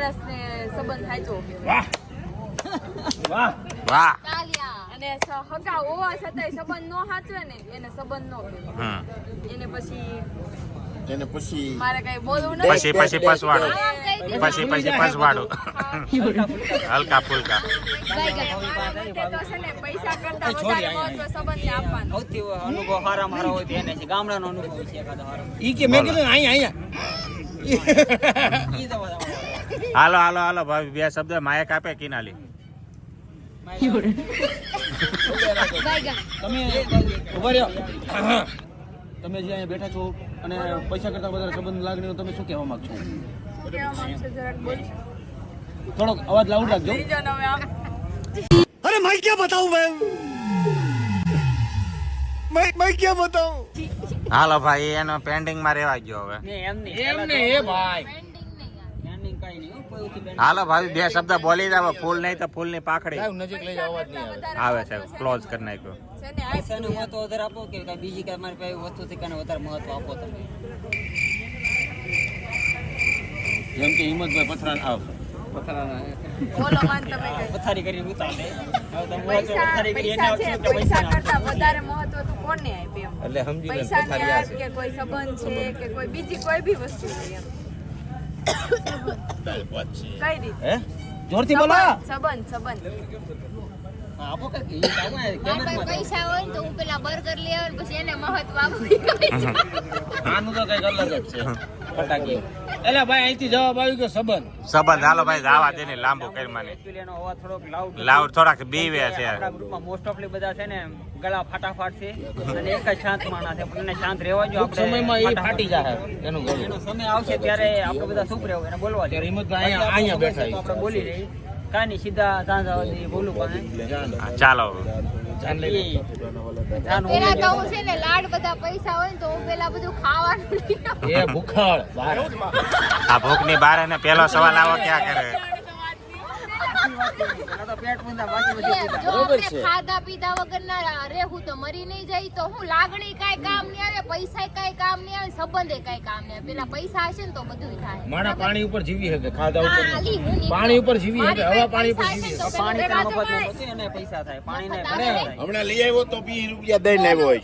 માણસને સંબંધ સાચો વાહ. વાહ. વાહ. અને હગા હોવા છતાંય સંબંધ નો સાચવે ને એને સંબંધ નો એને પછી એને પછી મારે કઈ બોલવું પછી નથી પછી પસવાડું. આમ પછી પછી પસવાડું. હલકા ફુલકા. તે તો છે ને પૈસા કરતા વધારે મહત્વ સંબંધને આપવાનો. સૌથી અનુભવ સારા મારા હોય તો એને છે. ગામડાનો અનુભવ છે એકાદો સારો ઈ કે મેં કીધું અહીંયા અહીંયા. ઈ તો બધા હાલો હાલો હાલો ભાઈ બે શબ્દ માયક આપે કિનાલી. તમે જે અહીંયા બેઠા છો અને પૈસા કરતા વધારે સંબંધ લાગણીઓ તમે શું કહેવા છો? થોડોક અવાજ લાઉડ રાખજો. અરે મેં ક્યાં બતાવું ભાઈ? મેં મેં ક્યાં બતાવું? હાલો ભાઈ એનો પેન્ડિંગમાં રહેવા ગયો હવે. એમ નહીં એમ નહીં એ ભાઈ. હાલો ભાભી બે શબ્દ બોલી જાવ ફૂલ નહીં તો ફૂલની પાખડી નજીક લઈ જવા અવાજ નહીં આવે. આવે છે ક્લોઝ કરી નાખ્યો. છે ને આ પૈસાનું મહત્વ વધારે આપો કે બીજી કાંઈ મારી પાસે વસ્તુ છે કાંઈ વધારે મહત્વ આપો તમે? જેમ કે હિંમતભાઈ પથરા આવ. પથરાના બોલો માન તમે કઈ. પથારી કરી ઉતારે હવે તમે પથારી કરી પૈસા છે આવશે કે પૈસા પૈસા કરતા વધારે મહત્વ તો કોને આપ્યું એટલે સમજી પૈસા પથારી કે કોઈ સંબંધ છે કે કોઈ બીજી કોઈ બી વસ્તુ છે એમ. કઈ રીતે? જોરથી બોલો. સંબંધ સંબંધ આપો કાંઈક. ઈ આપો ને, કેમેરામાં પૈસા હોય ને તો હું પેલા બર્ગર લઈ આવે પછી એને મહત્વ આપું. આનું તો કંઈક અલગ જ છે ફટાકી. એટલે ભાઈ અહીંથી જવાબ આવી ગયો સંબંધ. સંબંધ. હાલો ભાઈ જવા દે ને કરી મને Actually એનો અવાજ થોડોક loud લાઉડ થોડાક બીવે છે. આપણા ગ્રુપમાં મોસ્ટ ઓફલી બધા છે ને ગળા ફાટાફાટ છે અને એક જ શાંત માણસ છે. પણ શાંત રહેવા જો ટૂંક સમયમાં એ ફાટી જાય એનું એનો સમય આવશે ત્યારે આપણે બધા ચૂપ રહેવું એને બોલવા હિંમતભાઈ અહીંયા અહીંયા બેઠા આપણે બોલી રહી કાંઈ નહીં સીધા ત્યાં બોલું પાસે ચાલો પેલા તો હું છે ને લાડ બધા પૈસા હોય ને તો હું પેલા બધું ખાવાનું એ ભૂખડ આ ભૂખની બાર ને પેલો સવાલ આવો ક્યાં કરે? ખાધા પીધા વગર ના રહેવું તો મરી નહીં જાય તો હું લાગણી કાંઈ કામ નહીં આવે પૈસા કાંઈ કામ નહીં આવે સંબંધે કાંઈ કામ નહીં આવે. પેલા પૈસા હશે ને તો બધું થાય. માણા પાણી ઉપર જીવી શકે ખાધા ઉપર પાણી ઉપર જીવી શકે હવા પાણી ઉપર જીવી હશે શકે. તો પાણી પૈસા થાય. થાય. હમણાં લઈ આવ્યો તો વીસ રૂપિયા દઈને આવ્યો હોય.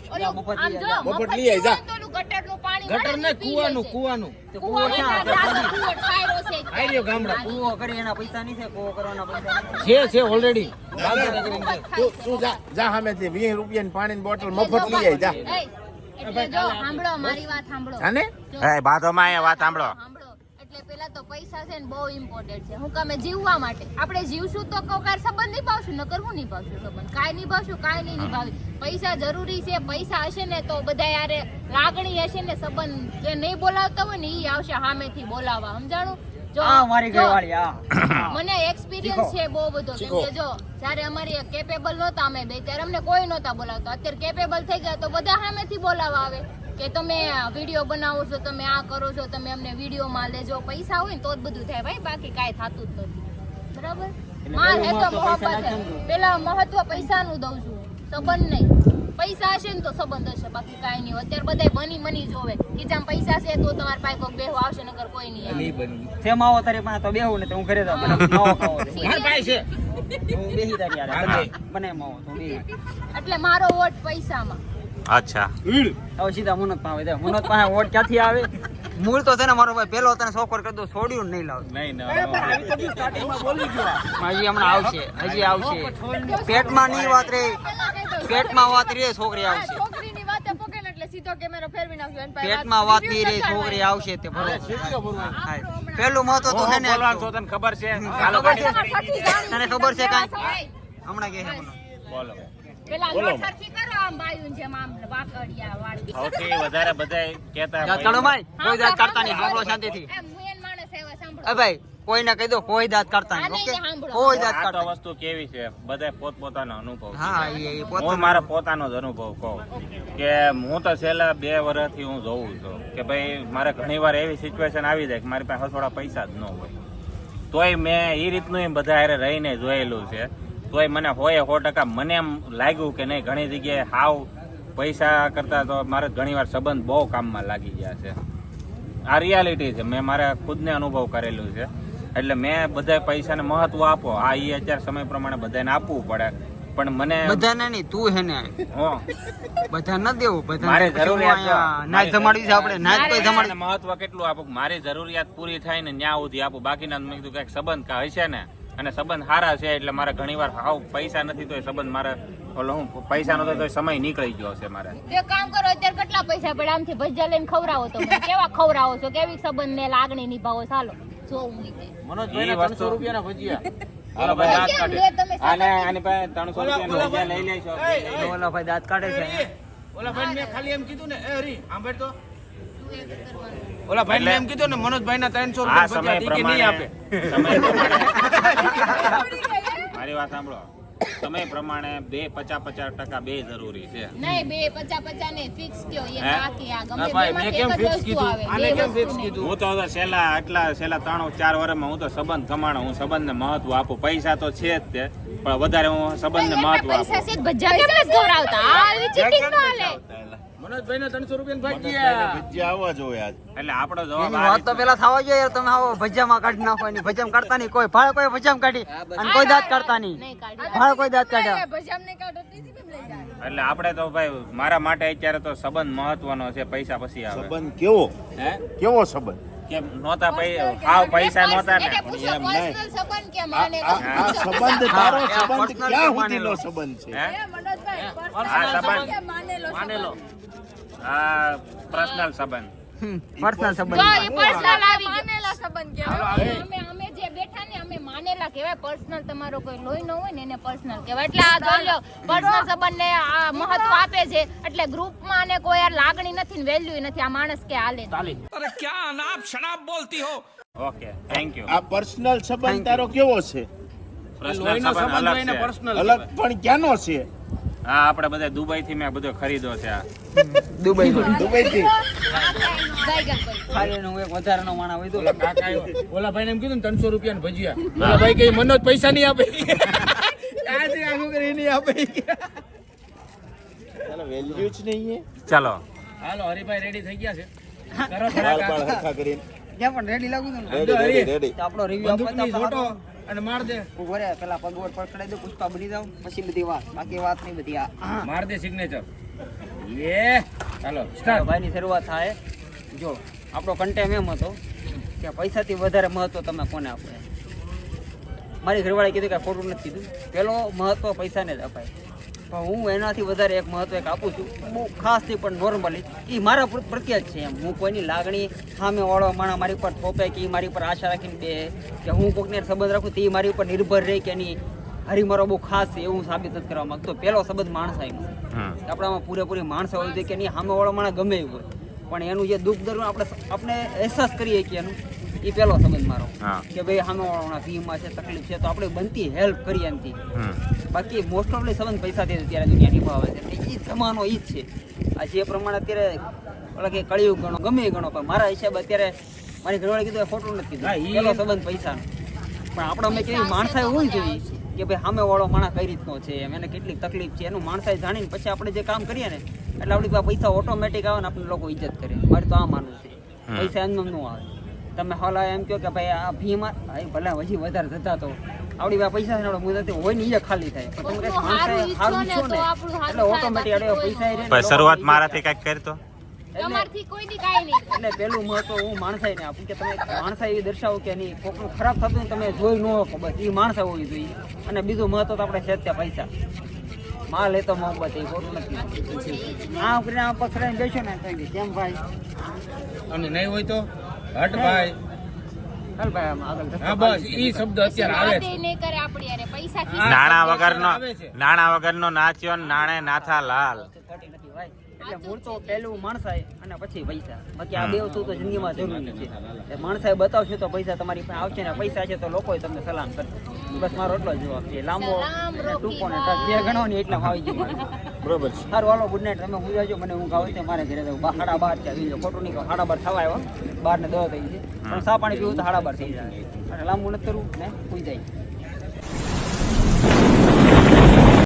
મફત લઈ આવી જો, ગટરનું પાણી ગટર ને કુવાનું કુવાનું. તો કૂવો કૂવામાં ક્યાં ના, આપણે ના, કૂવો ઠાયરો છે. જ. આઈ રહ્યો ગામડા. કૂવો કરી એના પૈસા નહીં છે કૂવો કરવાના પૈસા છે છે ઓલરેડી તું તું જા જા સામેથી. વીસ રૂપિયાની પાણીની બોટલ મફત લઈ આવી જા. એટલે જો સાંભળો મારી વાત સાંભળો. એ વાત સાંભળો. એટલે પેલા તો પૈસા છે ને બહુ ઇમ્પોર્ટન્ટ છે. હું કામે જીવવા માટે. આપણે જીવશું તો કોકાર સંબંધ નકર હું નિભાવશું સંબંધ. કાંઈ નિભાવશું કાંઈ નહીં નિભાવી. પૈસા જરૂરી છે પૈસા હશે ને તો બધા યારે લાગણી હશે ને સંબંધ જે નહીં બોલાવતા હોય ને એ આવશે સામેથી બોલાવવા. સમજાણું? જો આ મારી જો, ઘરવાળી આ મને એક્સપિરિયન્સ છે બહુ બધો. કેમ કે જો જ્યારે અમારી કેપેબલ નહોતા અમે બે ત્યારે અમને કોઈ નહોતા બોલાવતા. અત્યારે કેપેબલ થઈ ગયા તો બધા સામેથી બોલાવવા આવે કે તમે વીડિયો બનાવો છો તમે આ કરો છો તમે અમને વિડીયોમાં લેજો. પૈસા હોય ને તો જ બધું થાય ભાઈ બાકી કાંઈ થતું જ નથી. બરાબર? માં હે તો મોહબ્બત. હે. પેલા મહત્વ પૈસાનું દઉં છું. સંબંધ નહીં. પૈસા હશે ને તો સંબંધ હશે. બાકી કાંઈ નહીં. અત્યારે બધા બની મની જોવે. ખીચામાં પૈસા છે તો તમારા પાસે કોઈક બેહવા આવશે નકર કોઈ નહીં આવે. છે માવો તારી પાસે તો બેહું ને તો હું ઘરે જાઉં. મને ખાવો છે. માર હું બેહી તારી યાર. બને- બને માવો તો એટલે મારો વોટ પૈસામાં. અચ્છા. હવે સીધા મુનત પાવે દે મુનત પાસે વોટ ક્યાંથી આવે? મૂળ તો છે ને મારો ભાઈ પેલો તને સોફર કરી દો છોડ્યું નહીં લાવ. નહીં હજી હમણાં આવશે હજી આવશે. પેટમાં નહીં વાત રે. પેટમાં વાત રે છોકરી આવશે. છોકરીની વાતે પકડે ને એટલે સીધો કેમેરો ફેરવી નાખ્યો એની પાસે પેટમાં વાત નહીં રે છોકરી આવશે તે ભરો. પેલું મહત્વ તો છે ને તને ખબર છે. તને ખબર છે કાંઈ? હમણાં કે બોલો. વધારે કોઈ નહીં સાંભળો શાંતિથી. એ ભાઈ કોઈને કહી દો કોઈ નહીં ઓકે? કોઈ વસ્તુ કેવી છે? બધા પોતપોતાનો અનુભવ હા એ એ હું મારા પોતાનો જ અનુભવ કહું કે હું તો છેલ્લા બે વર્ષથી હું જોઉં છું કે ભાઈ મારે ઘણી વાર એવી સિચ્યુએશન આવી જાય કે મારી પાસે થોડા પૈસા જ ન હોય. તોય મેં એ રીતનું બધા હારે રહીને જોયેલું છે તોય મને હોય સો ટકા. મને એમ લાગ્યું કે નહીં ઘણી જગ્યાએ હાવ પૈસા કરતા તો મારે ઘણી વાર સંબંધ બહુ કામમાં લાગી ગયા છે. આ રિયાલિટી છે. મેં મારા ખુદને અનુભવ કરેલું છે. એટલે મેં બધા પૈસાને મહત્વ આપો. આ એ અત્યારે સમય પ્રમાણે બધાને આપવું પડે. પણ મને બધાને નહીં તું હે ને. બધા ન દેવું બધા મારે જરૂરિયાત ના જમાડવી છે આપણે ના કોઈ મને જમાડી મહત્વ કેટલું આપું? મારી જરૂરિયાત પૂરી થાય ને ન્યા સુધી આપું. બાકીના મેં કીધું કંઈક સંબંધ કા હશે ને? અને સંબંધ સારા છે એટલે મારે ઘણી વાર હાવ પૈસા નથી તો એ સંબંધ મારે ઓલો હું પૈસા નતો તો સમય નીકળી ગયો છે મારે. તે કામ કરો અત્યારે કેટલા પૈસા પડે? આમથી ભજીયા લઈને ખવડાવો તો કેવા ખવડાવો છો? કેવી સંબંધ ને લાગણી નિભાવો? ચાલો. જો હું. મનોજભાઈ ઈ ત્રણસો રૂપિયાના ભજીયા. હાલો ભાઈ દાંત કેમ કાઢે. લે આને આની પાસે ત્રણસો રૂપિયા ભજીયા લઈ લેશો. ઓલા ભાઈ દાંત કાઢે છે ઓલા ભાઈ મેં ખાલી એમ કીધું ને એ હરી સાંભળ તો. ઓલા ભાઈ એમ કીધું ને મનોજભાઈ ના ત્રણસો રૂપિયા સમય નહીં પ્રમાણે આપે. મારી વાત સાંભળો. સમય પ્રમાણે બે પચાસ પચાસ ટકા બે જરૂરી છે. નહીં બે પચા પચા ને ફિક્સ કયો એ બાકી આ. ગમે ભાઈ, મેં કેમ એક જ fix વસ્તુ કીધું? આને કેમ વસ્તુ કીધું? હું તો છેલ્લા આટલા છેલ્લા ત્રણ ચાર વર્ષમાં હું તો સંબંધ કમાણો હું સંબંધને મહત્વ આપું. પૈસા તો છે જ તે પણ વધારે હું સંબંધને મહત્વ પૈસા આપું છે જ કેમ નથી આ ચીટિંગ ન હાલે. મનોજભાઈ ના ત્રણસો રૂપિયા ભજીયા ભજીયા આવવા જોઈએ આજ. એટલે આપણો જવાબ વાત તો પેલા થવા જોઈએ યાર તમે આવો ભજીયામાં કાઢી નાખો એની ભજીયામાં કાઢતા નહીં કોઈ ભાડે કોઈ ભજીયામાં કાઢી. અને કોઈ દાંત કાઢતા નહીં. ભાળ કોઈ દાંત કાઢ્યા. કાઢો એટલે આપણે તો ભાઈ મારા માટે અત્યારે તો સંબંધ મહત્વનો છે પૈસા પછી આવે. સંબંધ કેવો? હે? કેવો સંબંધ? કેમ નોતા પૈ પૈસા નોતા ને. એમ નહીં. સંબંધ કે માને આ- આ સંબંધ તારો સંબંધ ક્યાં સુધીનો સંબંધ છે? હે? મનોજભાઈ આ સંબંધ માનેલો માનેલો. આ પર્સનલ સંબંધ. પર્સનલ જો સંબંધ એ પર્સનલ આવી ગયો. માનેલા સંબંધ કહેવાય. અમે અમે જે બેઠા ને અમે માનેલા કહેવાય. પર્સનલ તમારો કોઈ લોહી ન હોય ને એને પર્સનલ કહેવાય. એટલે આ જોઈ લો પર્સનલ સંબંધ ને આ મહત્વ આપે છે. એટલે ગ્રુપમાં ને કોઈ યાર લાગણી નથી ને વેલ્યુ નથી. આ માણસ કે હાલે. ઓકે થેન્ક યુ આ પર્સનલ સંબંધ તારો કેવો છે? પર્સનલ સંબંધ અલગ પણ ક્યાંનો છે? હા આપણે બધા દુબઈ થી મેં બધો ખરીદો છે આ. દુબઈ દુબઈ થી કોઈ ઓલા કાકા ભાઈને એમ કીધું ને ત્રણસો રૂપિયા ભજીયા. ઓલા ભાઈ કે મનોજ પૈસા નહીં આપે. આખું કરી નહીં આપે? વેલ્યુ જ નહીં ચાલો. હાલો હરિભાઈ રેડી થઈ ગયા છે. કરો બાળ થોડાક. બાળ હરખા કરીને. પણ રેડી લાગુ રેડી રેડી રેડી આપણો રિવ્યુ બંદૂકની ઝોટો અને માર દે. ઊભો રે પેલા પગવડ પકડાઈ દો પુષ્પા બની જાવ પછી બધી વાત. બાકી વાત નહીં બધી આ. માર દે સિગ્નેચર યે ચાલો સ્ટાર્ટ ભાઈની શરૂઆત થાય. જો આપણો કન્ટેમ એમ હતો કે પૈસાથી વધારે મહત્વ તમે કોને આપો મારી ઘરવાળાએ કીધું કે ખોટું નથી કીધું. પેલો મહત્વ પૈસાને જ અપાય. પણ હું એનાથી વધારે એક મહત્વ એક આપું છું. બહુ ખાસ નહીં પણ નોર્મલી એ મારા પ્ર- પ્રત્યે જ છે એમ. હું કોઈની લાગણી સામે વાળો માણસ મારી પર થોપે કે એ મારી પર આશા રાખીને બે કે હું કોઈકને સંબંધ રાખું તો એ મારી ઉપર નિર્ભર રહે કે એની હરી મારો બહુ ખાસ છે એવું સાબિત નથી કરવા માંગતો. પહેલો સંબંધ માણસ આવ્યો આપણામાં પૂરેપૂરી માણસો હોય છે કે નહીં સામે વાળો માણસ ગમે એવું હોય. પણ એનું જે દુઃખ દર્દ આપણે આપણે અહેસાસ કરીએ કે એનું એ પહેલો સંબંધ મારો. કે ભાઈ સામે ફીમાં છે તકલીફ છે તો આપણે બનતી હેલ્પ કરીએ એમથી. બાકી મોસ્ટ ઓફલી સંબંધ પૈસાથી અત્યારે દુનિયા નિભાવે છે. એ જમાનો એ જ છે. આ જે પ્રમાણે અત્યારે ઓલા કે કળિયુગ ગણો ગમે એ ગણો પણ મારા હિસાબે અત્યારે મારી ઘરવાળી કીધું એ ખોટું નથી હા, કીધું પેલો સંબંધ પૈસાનો. પણ આપણે અમે કેવી માણસાએ હોવી જોઈએ કે ભાઈ સામે વાળો માણસ કઈ રીતનો છે એમ એને કેટલી તકલીફ છે એનું માણસાએ જાણીને પછી આપણે જે કામ કરીએ ને એટલે આપણી પાસે પૈસા ઓટોમેટિક આવે ને આપણે લોકો ઇજ્જત કરે મારે તો આ માનવું છે. પૈસા એમ ન આવે. તમે હલા એમ કહો કે ભાઈ આ ભીમાં ભાઈ ભલે હજી વધારે થતા તો. આવડી પાસે પૈસા છે આપણે મુદતે હોય ને ખાલી થાય. પણ તમે માણસાઈ સારું ઈચ્છો ને ને તો આપણું હારું એટલે ઓટોમેટિક અડે પૈસા ને શરૂઆત મારાથી કંઈક કરતો તમારથી કોઈ દી નહીં એટલે પેલું મહત્વ હું માણસાઈને આપું કે તમે માણસા એવી દર્શાવો કે નહીં કોકનું ખરાબ થતું ને તમે જોઈ ન શકો બસ એ માણસા હોવી જોઈએ. અને બીજું મહત્વ તો આપણે છે પૈસા. માલ લેતો તો મોહબ્બત એ ખોટું નથી. આ આમ પકડાઈને બેસો ને કેમ ભાઈ? અને નહીં હોય તો? હટ ભાઈ. નાણા નાચ્યો નાણે નાથા લાલ. એટલે મૂળ તો પહેલું અને પછી પૈસા. બાકી આ બે વસ્તુ તો જિંદગીમાં જરૂરી છે બતાવશે તો પૈસા તમારી પાસે આવશે ને પૈસા છે તો લોકો તમને સલામ કરશે. બસ મારો એટલો જવાબ છે. લાંબો ટૂંકો ને ટચ ને એટલા આવી ગયું. બરોબર છે. સારું હાલો ગુડ નાઇટ તમે હું જાજો મને હું ગાવ છે મારે ઘરે જવું. સાડા બાર છે આવી ખોટું નહીં કહું સાડા બાર થવા આવ્યો બાર ને દવા થઈ છે પણ સા પાણી પીવું તો સાડા બાર થઈ જાય લાંબુ નથી કરવું ને? સુઈ જાય.